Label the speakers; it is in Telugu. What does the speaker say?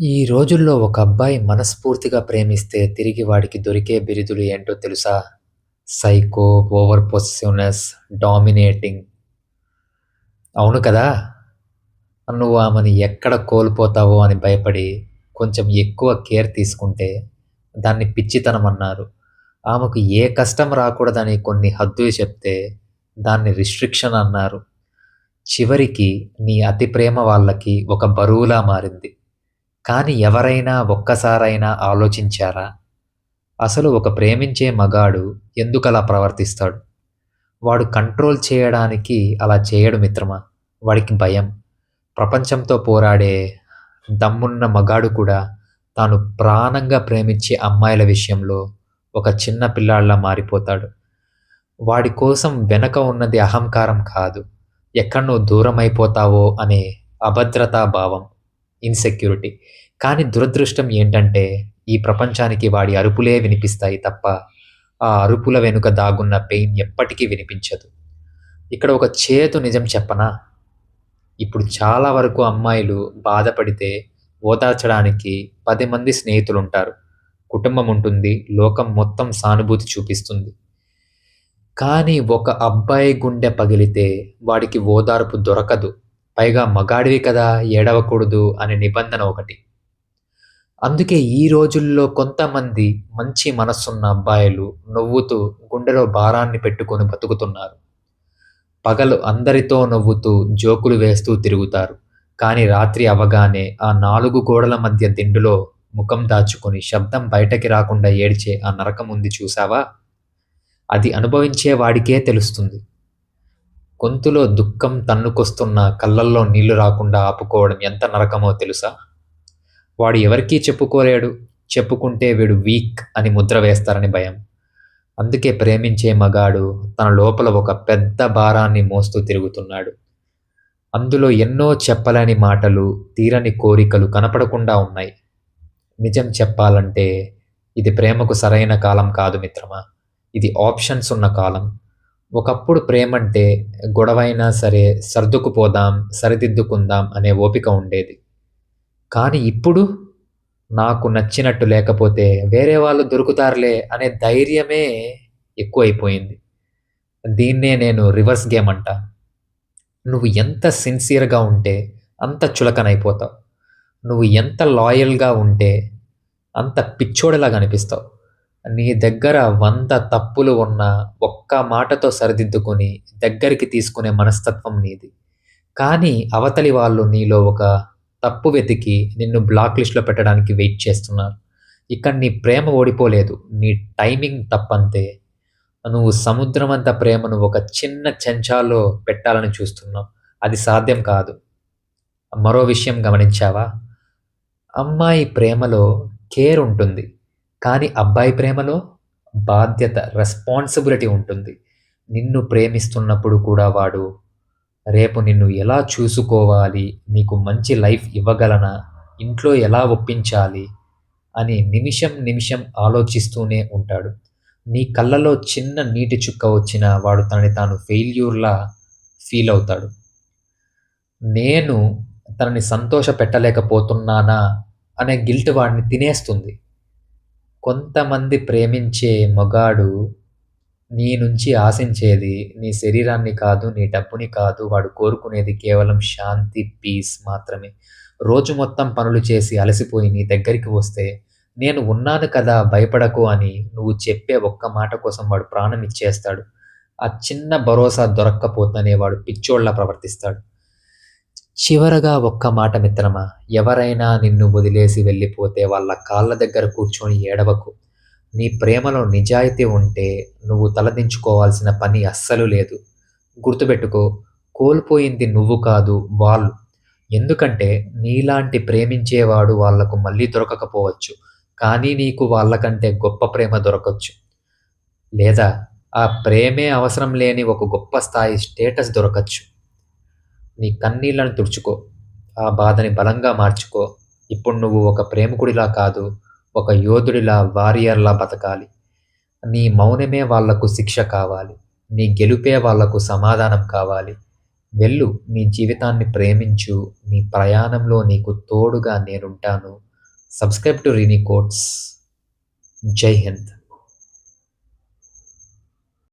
Speaker 1: ఈ రోజుల్లో ఒక అబ్బాయి మనస్ఫూర్తిగా ప్రేమిస్తే తిరిగి వాడికి దొరికే బిరుదులు ఏంటో తెలుసా? Psycho, over possessiveness, dominating. అవును కదా! నువ్వు ఆమెని ఎక్కడ కోల్పోతావో అని భయపడి కొంచెం ఎక్కువ కేర్ తీసుకుంటే దాన్ని పిచ్చితనం అన్నారు. ఆమెకు ఏ కష్టం రాకూడదని కొన్ని హద్దులు చెప్తే దాన్ని రిస్ట్రిక్షన్ అన్నారు. చివరికి నీ అతి ప్రేమ వాళ్ళకి ఒక బరువులా మారింది. కానీ ఎవరైనా ఒక్కసారైనా ఆలోచించారా? అసలు ఒక ప్రేమించే మగాడు ఎందుకలా ప్రవర్తిస్తాడు? వాడు కంట్రోల్ చేయడానికి అలా చేయడు మిత్రమా! వాడికి భయం. ప్రపంచంతో పోరాడే దమ్మున్న మగాడు కూడా తాను ప్రాణంగా ప్రేమించే అమ్మాయిల విషయంలో ఒక చిన్న పిల్లాడిలా మారిపోతాడు. వాడి కోసం వెనక ఉన్నది అహంకారం కాదు. ఎక్కడనో దూరమైపోతావో అనే అభద్రతా భావం. ఇన్‌సెక్యూరిటీ. కానీ దురదృష్టం ఏంటంటే ఈ ప్రపంచానికి వాడి అరుపులే వినిపిస్తాయి తప్ప ఆ అరుపుల వెనుక దాగున్న పెయిన్ ఎప్పటికీ వినిపించదు. ఇక్కడ ఒక చేతు నిజం చెప్పనా? ఇప్పుడు చాలా వరకు అమ్మాయిలు బాధపడితే ఓదార్చడానికి పది మంది స్నేహితులుంటారు. కుటుంబం ఉంటుంది. లోకం మొత్తం సానుభూతి చూపిస్తుంది. కానీ ఒక అబ్బాయి గుండె పగిలితే వాడికి ఓదార్పు దొరకదు. పైగా మగాడివి కదా ఏడవకూడదు అనే నిబంధన ఒకటి. అందుకే ఈ రోజుల్లో కొంతమంది మంచి మనస్సున్న అబ్బాయిలు నవ్వుతూ గుండెలో భారాన్ని పెట్టుకొని బతుకుతున్నారు. పగలు అందరితో నవ్వుతూ జోకులు వేస్తూ తిరుగుతారు. కానీ రాత్రి అవగానే ఆ నాలుగు గోడల మధ్య దిండులో ముఖం దాచుకొని శబ్దం బయటకి రాకుండా ఏడ్చే ఆ నరకం ఉంది చూశావా? అది అనుభవించే వాడికే తెలుస్తుంది. గొంతులో దుఃఖం తన్నుకొస్తున్న కళ్ళల్లో నీళ్ళు రాకుండా ఆపుకోవడం ఎంత నరకమో తెలుసా? వాడు ఎవరికీ చెప్పుకోలేడు. చెప్పుకుంటే వీడు వీక్ అని ముద్ర వేస్తారని భయం. అందుకే ప్రేమించే మగాడు తన లోపల ఒక పెద్ద భారాన్ని మోస్తూ తిరుగుతున్నాడు. అందులో ఎన్నో చెప్పలేని మాటలు, తీరని కోరికలు కనపడకుండా ఉన్నాయి. నిజం చెప్పాలంటే ఇది ప్రేమకు సరైన కాలం కాదు మిత్రమా! ఇది ఆప్షన్స్ ఉన్న కాలం. ఒకప్పుడు ప్రేమంటే గొడవైనా సరే సర్దుకుపోదాం, సరిదిద్దుకుందాం అనే ఓపిక ఉండేది. కానీ ఇప్పుడు నాకు నచ్చినట్టు లేకపోతే వేరే వాళ్ళు దొరుకుతారులే అనే ధైర్యమే ఎక్కువైపోయింది. దీన్నే నేను రివర్స్ గేమ్ అంటా. నువ్వు ఎంత సిన్సియర్‌గా ఉంటే అంత చులకనైపోతావు. నువ్వు ఎంత లాయల్‌గా ఉంటే అంత పిచ్చోడలాగా అనిపిస్తావు నీ దగ్గర వంద తప్పులు ఉన్నా ఒక్క మాటతో సరిదిద్దుకొని దగ్గరికి తీసుకునే మనస్తత్వం నీది. కానీ అవతలి వాళ్ళు నీలో ఒక తప్పు వెతికి నిన్ను బ్లాక్ లిస్ట్‌లో పెట్టడానికి వెయిట్ చేస్తున్నారు. ఇక్కడ నీ ప్రేమ ఓడిపోలేదు. నీ టైమింగ్ తప్పంతే. నువ్వు సముద్రమంత ప్రేమను ఒక చిన్న చెంచాలో పెట్టాలని చూస్తున్నావు. అది సాధ్యం కాదు. మరో విషయం గమనించావా? అమ్మాయి ప్రేమలో కేర్ ఉంటుంది. కానీ అబ్బాయి ప్రేమలో బాధ్యత, రెస్పాన్సిబిలిటీ ఉంటుంది. నిన్ను ప్రేమిస్తున్నప్పుడు కూడా వాడు రేపు నిన్ను ఎలా చూసుకోవాలి, నీకు మంచి లైఫ్ ఇవ్వగలనా, ఇంట్లో ఎలా ఒప్పించాలి అని నిమిషం నిమిషం ఆలోచిస్తూనే ఉంటాడు. నీ కళ్ళలో చిన్న నీటి చుక్క వచ్చినా వాడు తనని తాను ఫెయిల్యూర్‌లా ఫీల్ అవుతాడు నేను తనని సంతోష పెట్టలేకపోతున్నానా అనే గిల్ట్ వాడిని తినేస్తుంది. కొంతమంది ప్రేమించే మగాడు నీ నుంచి ఆశించేది నీ శరీరాన్ని కాదు, నీ డబ్బుని కాదు. వాడు కోరుకునేది కేవలం శాంతి, పీస్ మాత్రమే. రోజు మొత్తం పనులు చేసి అలసిపోయి నీ దగ్గరికి వస్తే నేను ఉన్నాను కదా భయపడకు అని నువ్వు చెప్పే ఒక్క మాట కోసం వాడు ప్రాణం ఇచ్చేస్తాడు. ఆ చిన్న భరోసా దొరక్కపోతేనే వాడు పిచ్చోళ్ళ ప్రవర్తిస్తాడు. చివరగా ఒక్క మాట మిత్రమా! ఎవరైనా నిన్ను వదిలేసి వెళ్ళిపోతే వాళ్ళ కాళ్ళ దగ్గర కూర్చొని ఏడవకు. నీ ప్రేమలో నిజాయితీ ఉంటే నువ్వు తలదించుకోవాల్సిన పని అస్సలు లేదు. గుర్తుపెట్టుకో కోల్పోయింది నువ్వు కాదు వాళ్ళు. ఎందుకంటే నీలాంటి ప్రేమించేవాడు వాళ్ళకు మళ్ళీ దొరకకపోవచ్చు. కానీ నీకు వాళ్ళకంటే గొప్ప ప్రేమ దొరకవచ్చు లేదా ఆ ప్రేమే అవసరం లేని ఒక గొప్ప స్థాయి స్టేటస్ దొరకచ్చు. నీ కన్నీళ్ళను తుడుచుకో. ఆ బాధని బలంగా మార్చుకో. ఇప్పుడు నువ్వు ఒక ప్రేమికుడిలా కాదు, ఒక యోధుడిలా, వారియర్‌లా బతకాలి. నీ మౌనమే వాళ్ళకు శిక్ష కావాలి. నీ గెలుపే వాళ్ళకు సమాధానం కావాలి. వెళ్ళు నీ జీవితాన్ని ప్రేమించు నీ ప్రయాణంలో నీకు తోడుగా నేనుంటాను సబ్స్క్రైబ్ టు రీనీ కోట్స్ జై హింద్